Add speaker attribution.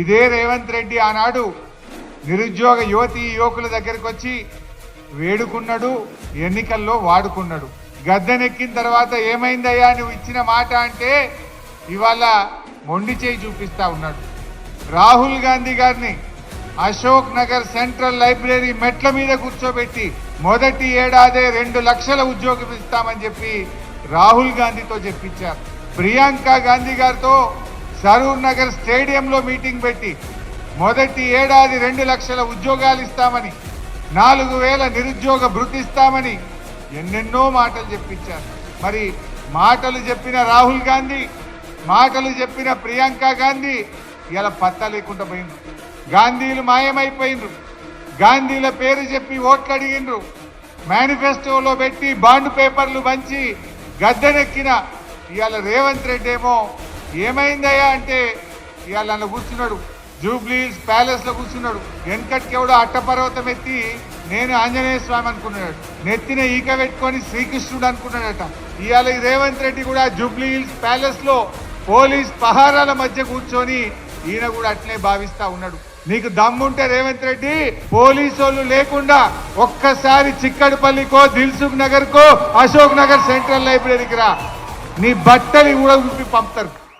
Speaker 1: ఇదే రేవంత్ రెడ్డి ఆనాడు నిరుద్యోగ యువతి యువకుల దగ్గరికి వచ్చి వేడుకున్నాడు ఎన్నికల్లో వాడుకున్నాడు. గద్దెనెక్కిన తర్వాత ఏమైందయ్యా నువ్వు ఇచ్చిన మాట అంటే ఇవాళ మొండి చేయి చూపిస్తా ఉన్నాడు. రాహుల్ గాంధీ గారిని అశోక్ నగర్ సెంట్రల్ లైబ్రరీ మెట్ల మీద కూర్చోబెట్టి మొదటి ఏడాదే రెండు లక్షల ఉద్యోగం ఇస్తామని చెప్పి రాహుల్ గాంధీతో చెప్పించారు. ప్రియాంక గాంధీ గారితో సరూర్ నగర్ స్టేడియంలో మీటింగ్ పెట్టి మొదటి ఏడాది రెండు లక్షల ఉద్యోగాలు ఇస్తామని నాలుగు వేల నిరుద్యోగ భృతి ఇస్తామని ఎన్నెన్నో మాటలు చెప్పించారు. మరి మాటలు చెప్పిన రాహుల్ గాంధీ మాటలు చెప్పిన ప్రియాంక గాంధీ ఇలా పత్తా లేకుండా పోయిండ్రు. గాంధీలు మాయమైపోయిండ్రు. గాంధీల పేరు చెప్పి ఓట్లు అడిగినరు మేనిఫెస్టోలో పెట్టి బాండ్ పేపర్లు పంచి గద్దెనెక్కిన ఇవాళ రేవంత్ రెడ్డి ఏమో ఏమైందయ్యా అంటే ఇవాళ నన్ను కూర్చున్నాడు. జూబ్లీస్ ప్యాలెస్లో కూర్చున్నాడు. వెనకటికి ఎవడో అట్టపర్వతం ఎత్తి నేను ఆంజనేయ స్వామి అనుకున్నాడు నెత్తిన ఈక పెట్టుకొని శ్రీకృష్ణుడు అనుకున్నాడట. ఇవాళ రేవంత్ రెడ్డి కూడా జూబ్లీ హిల్స్ ప్యాలెస్లో పోలీస్ పహారాల మధ్య కూర్చొని ఈయన కూడా అట్లే భావిస్తా ఉన్నాడు. నీకు దమ్ముంటే రేవంత్ రెడ్డి పోలీసు వాళ్ళు లేకుండా ఒక్కసారి చిక్కడపల్లికో దిల్సుఖ్ నగర్ కో అశోక్ నగర్ సెంట్రల్ లైబ్రరీకి రా. నీ బట్టలు కూడా విప్పి పంపుతారు.